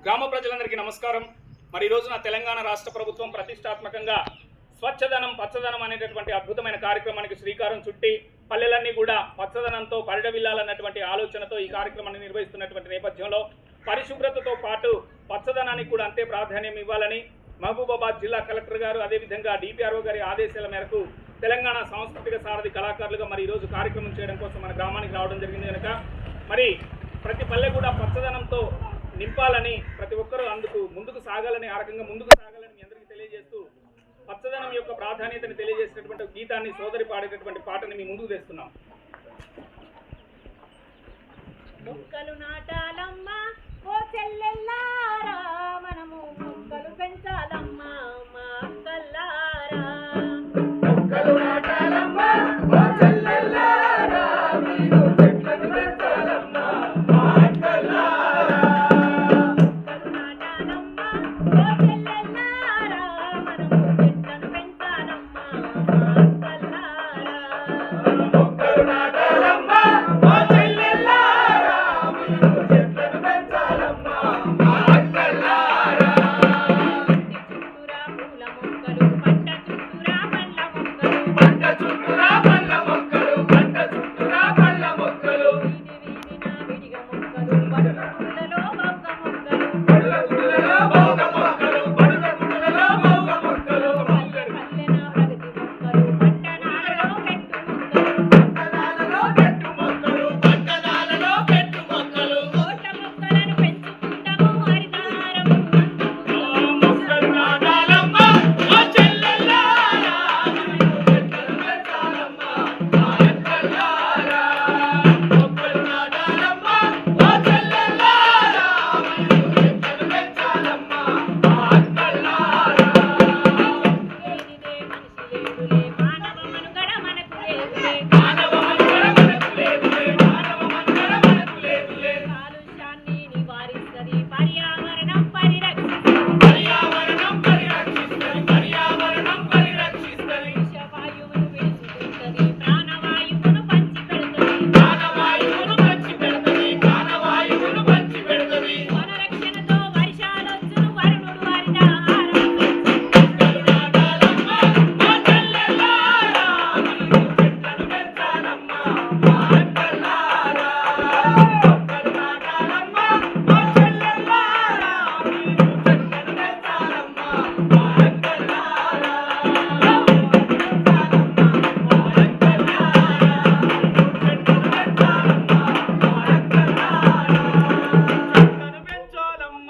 గ్రామ ప్రజలందరికీ నమస్కారం. మరి ఈరోజు రోజున తెలంగాణ రాష్ట్ర ప్రభుత్వం ప్రతిష్టాత్మకంగా స్వచ్ఛదనం పచ్చదనం అనేటటువంటి అద్భుతమైన కార్యక్రమానికి శ్రీకారం చుట్టి పల్లెలన్నీ కూడా పచ్చదనంతో పరిడవిల్లాలన్నటువంటి ఆలోచనతో ఈ కార్యక్రమాన్ని నిర్వహిస్తున్నటువంటి నేపథ్యంలో పరిశుభ్రతతో పాటు పచ్చదనానికి కూడా అంతే ప్రాధాన్యం ఇవ్వాలని మహబూబాబాద్ జిల్లా కలెక్టర్ గారు అదేవిధంగా డిపిఆర్ఓ గారి ఆదేశాల మేరకు తెలంగాణ సాంస్కృతిక సారథి కళాకారులుగా మరి ఈరోజు కార్యక్రమం చేయడం కోసం మన గ్రామానికి రావడం జరిగింది కనుక. మరి ప్రతి పల్లె కూడా పచ్చదనంతో నింపాలని ప్రతి ఒక్కరూ అందుకు ముందుకు సాగాలని ఆ రకంగా ముందుకు సాగాలని మీ అందరికీ తెలియజేస్తూ పచ్చదనం యొక్క ప్రాధాన్యతని తెలియజేసినటువంటి గీతాన్ని సోదరి పాడేటటువంటి పాటని మీ ముందుకు తెస్తున్నాం. మొక్కలు నాటాలమ్మా Gracias.